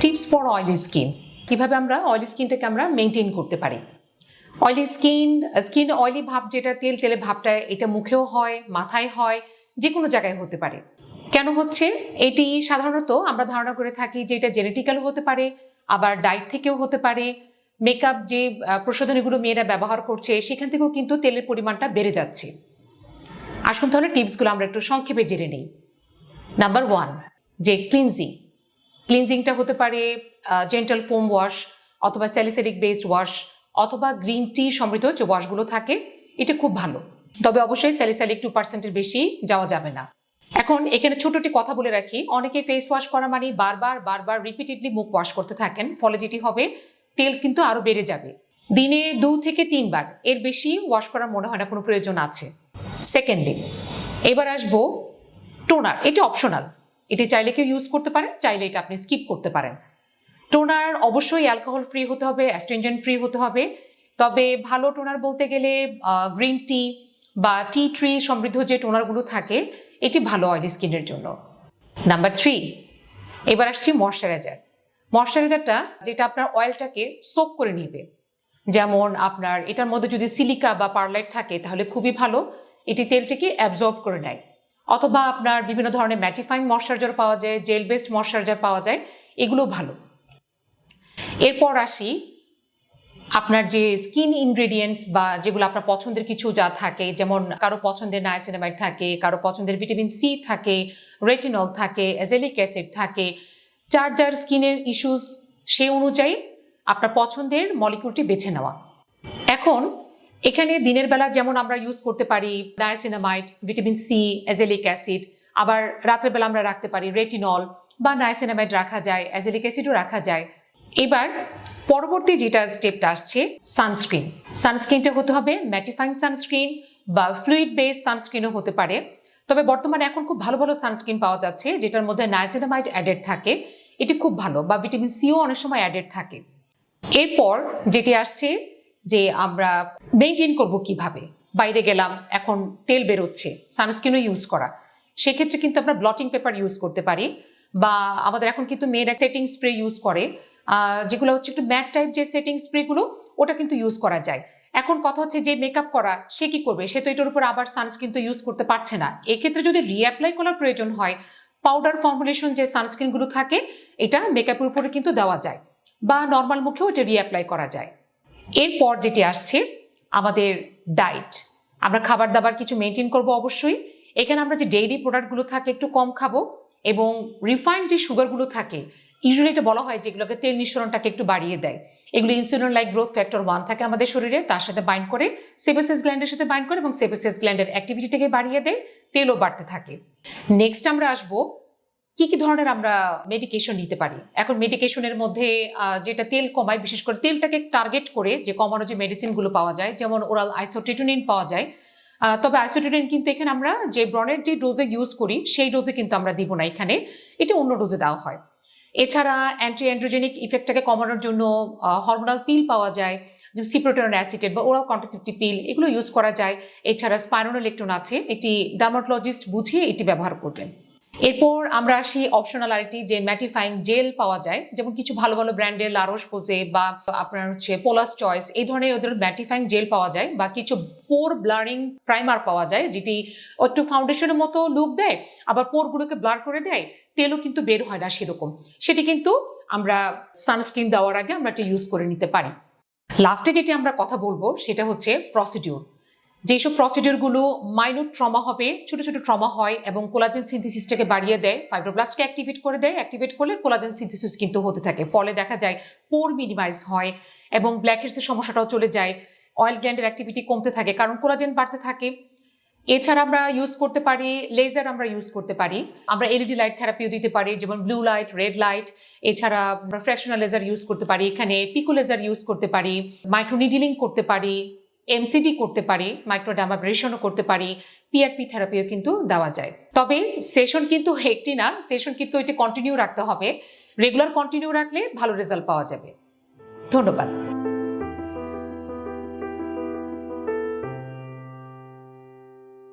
Tips for oily skin. কীভাবে আমরা oily স্কিনটাকে আমরা মেনটেন করতে পারি? অয়েলি স্কিন স্কিন অয়েলি ভাব যেটা, তেল, তেলে ভাবটা, এটা মুখেও হয়, মাথায় হয় যে কোনো জায়গায় হতে পারে। কেন হচ্ছে? এটি সাধারণত আমরা ধারণা করে থাকি যে এটা জেনেটিক্যাল হতে পারে, আবার ডায়েট থেকেও হতে পারে। মেকআপ যে প্রসাধনীগুলো মেয়েরা ব্যবহার করছে, সেখান থেকেও কিন্তু তেলের পরিমাণটা বেড়ে যাচ্ছে। আসুন তাহলে টিপসগুলো আমরা একটু সংক্ষেপে জেনে নিই। নাম্বার ওয়ান, যে ক্লিনজিং। ক্লিনজিংটা হতে পারে জেন্টাল ফোম ওয়াশ অথবা স্যালিসেরিক বেসড ওয়াশ অথবা গ্রিন টি সমৃদ্ধ যে ওয়াশগুলো থাকে, এটা খুব ভালো। তবে অবশ্যই স্যালিসালিক টু পার্সেন্টের বেশি যাওয়া যাবে না। এখন এখানে ছোট একটি কথা বলে রাখি, অনেকে ফেস ওয়াশ করা মানে বারবার বারবার রিপিটেডলি মুখ ওয়াশ করতে থাকেন, ফলে যেটি হবে, তেল কিন্তু আরও বেড়ে যাবে। দিনে দু থেকে তিনবার, এর বেশি ওয়াশ করার মনে হয় না, কোনো প্রয়োজন আছে। সেকেন্ডলি এবার আসব টোনার, এটা অপশনাল এটি চাইলে কেউ ইউজ করতে পারেন চাইলে এটা আপনি স্কিপ করতে পারেন। টোনার অবশ্যই অ্যালকোহল ফ্রি হতে হবে অ্যাস্ট্রেঞ্জেন্ট ফ্রি হতে হবে। তবে ভালো টোনার বলতে গেলে গ্রিন টি বা টি ট্রি সমৃদ্ধ যে টোনারগুলো থাকে, এটি ভালো অয়েলি স্কিনের জন্য। নাম্বার থ্রি এবার আসছি ময়শ্চারাইজার ময়শ্চারাইজারটা যেটা আপনার অয়েলটাকে সোক করে নেবে। যেমন আপনার এটার মধ্যে যদি সিলিকা বা পারলাইট থাকে, তাহলে খুবই ভালো। এটি তেলটিকে অ্যাবজর্ব করে নেয়। অথবা আপনার বিভিন্ন ধরনের ম্যাটিফাইং ময়শ্চারাইজার পাওয়া যায়, জেল বেসড ময়শ্চারাইজার পাওয়া যায়, এগুলো ভালো। এরপর আসি আপনার যে স্কিন ইনগ্রেডিয়েন্টস বা যেগুলো আপনার পছন্দের কিছু যা থাকে, যেমন কারও পছন্দের নায়াসিনামাইড থাকে, কারও পছন্দের ভিটামিন সি থাকে, রেটিনল থাকে, অ্যাজেলিক অ্যাসিড থাকে, যার যার স্কিনের ইস্যুস সেই অনুযায়ী আপনার পছন্দের মলিকুলটি বেছে নেওয়া। এখন এখানে দিনের বেলা যেমন আমরা ইউজ করতে পারি niacinamide vitamin C azelaic acid আবার রাতের বেলা আমরা রাখতে পারি রেটিনল বা নায়াসিনামাইড রাখা যায় অ্যাজেলিক অ্যাসিডও রাখা যায়। এবার পরবর্তী যেটা স্টেপটা আসছে সানস্ক্রিন সানস্ক্রিনটা হতে হবে ম্যাটিফাইং সানস্ক্রিন বা ফ্লুইড বেস সানস্ক্রিনও হতে পারে। তবে বর্তমানে এখন খুব ভালো ভালো সানস্ক্রিন পাওয়া যাচ্ছে, যেটার মধ্যে নাইসিনামাইড অ্যাডেড থাকে। এটি খুব ভালো বা ভিটামিন সিও অনেক সময় অ্যাডেড থাকে। এরপর যেটি আসছে যে আমরা মেনটেন করব কীভাবে? বাইরে গেলাম, এখন তেল বেরোচ্ছে সানস্ক্রিনও ইউজ করা। সেক্ষেত্রে কিন্তু আমরা ব্লটিং পেপার ইউজ করতে পারি বা আমাদের এখন কিন্তু মেয়েরা সেটিং স্প্রে ইউজ করে যেগুলো হচ্ছে একটু ম্যাট টাইপ যে সেটিং স্প্রেগুলো ওটা কিন্তু ইউজ করা যায়। এখন কথা হচ্ছে যে মেকআপ করা, সে কি করবে? সে তো এটার উপর আবার সানস্ক্রিন তো ইউজ করতে পারছে না। এক্ষেত্রে যদি রিঅ্যাপ্লাই করার প্রয়োজন হয় পাউডার ফর্মুলেশন যে সানস্ক্রিনগুলো থাকে, এটা মেকআপের উপরে কিন্তু দেওয়া যায় বা নর্মাল মুখেও এটা রিঅ্যাপ্লাই করা যায়। এরপর যেটি আসছে, আমাদের ডায়েট আমরা খাবার দাবার কিছু মেনটেন করব অবশ্যই। এখানে আমরা যে ডেইরি প্রোডাক্টগুলো থাকে একটু কম খাব এবং রিফাইন্ড যে সুগারগুলো থাকে ইউজুয়ালি এটা বলা হয় যেগুলোকে তেল মিশ্রণটাকে একটু বাড়িয়ে দেয়। এগুলো insulin like growth factor one থাকে আমাদের শরীরে, তার সাথে বাইন্ড করে সেপেসিস গ্ল্যান্ডের সাথে বাইন্ড করে এবং সেপেসিস গ্ল্যান্ডের অ্যাক্টিভিটিটাকে বাড়িয়ে দেয়, তেলও বাড়তে থাকে। নেক্সট আমরা আসব কি কি ধরনের আমরা মেডিকেশন নিতে পারি? এখন মেডিকেশনের মধ্যে যেটা তেল কমায়, বিশেষ করে তেলটাকে টার্গেট করে যে কমানো যে মেডিসিনগুলো পাওয়া যায়, যেমন ওরাল আইসোটিটুনিন পাওয়া যায় তবে আইসোটিটুনিন কিন্তু এখানে আমরা যে ব্রনের যে ডোজে ইউজ করি, সেই ডোজে কিন্তু আমরা দিব না এখানে, এটা অন্য ডোজে দেওয়া হয়। এছাড়া অ্যান্টি অ্যান্ড্রোজেনিক ইফেক্টটাকে কমানোর জন্য হরমোনাল পিল পাওয়া যায়, যেমন সিপ্রোটন অ্যাসিটেড বা ওরাল কন্ট্রাসেপটিভ পিল এগুলো ইউজ করা যায়। এছাড়া স্পাইরোনোলেকট্রন আছে, এটি ডার্মাটোলজিস্ট বুঝিয়ে এটি ব্যবহার করবেন। এরপর আমরা আসি অপশনাল আরেকটি যে ম্যাটিফাইং জেল পাওয়া যায়, যেমন কিছু ভালো ভালো ব্র্যান্ডের লারোস পোজে বা আপনার হচ্ছে পোলাস চয়েস এই ধরনের ওদের ম্যাটিফাইং জেল পাওয়া যায় বা কিছু পোর ব্লারিং প্রাইমার পাওয়া যায়, যেটি একটু ফাউন্ডেশনের মতো লুক দেয়, আবার পোরগুলোকে ব্লার করে দেয়, তেলও কিন্তু বের হয় না সেরকম। সেটি কিন্তু আমরা সানস্ক্রিন দেওয়ার আগে আমরা এটি ইউজ করে নিতে পারি। লাস্টে যেটি আমরা কথা বলব, সেটা হচ্ছে প্রসিডিউর যেসব প্রসিডিউরগুলো মাইনর ট্রমা হবে, ছোট ছোট ট্রমা হয় এবং কোলাজেন সিনথেসিসটাকে বাড়িয়ে দেয় ফাইব্রোব্লাস্টকে অ্যাক্টিভেট করে দেয় অ্যাক্টিভেট করলে কোলাজেন সিনথেসিস কিন্তু হতে থাকে। ফলে দেখা যায় পোর মিনিমাইজ হয় এবং ব্ল্যাকহেডসের সমস্যাটাও চলে যায় অয়েল গ্ল্যান্ডের অ্যাক্টিভিটি কমতে থাকে কারণ কোলাজেন বাড়তে থাকে। এছাড়া আমরা ইউজ করতে পারি লেজার আমরা ইউজ করতে পারি। আমরা এলইডি লাইট থেরাপিও দিতে পারি, যেমন ব্লু লাইট রেড লাইট এছাড়া আমরা ফ্র্যাকশনাল লেজার ইউজ করতে পারি, এখানে পিকো লেজার ইউজ করতে পারি মাইক্রোনিডিলিং করতে পারি। এমসিডি করতে পারি মাইক্রোডামাব্রেশনও করতে পারি পিআরপি থেরাপিও কিন্তু দেওয়া যায়। তবে সেশন কিন্তু একটি না সেশন কিন্তু এটি কন্টিনিউ রাখতে হবে। রেগুলার কন্টিনিউ রাখলে ভালো রেজাল্ট পাওয়া যাবে। ধন্যবাদ।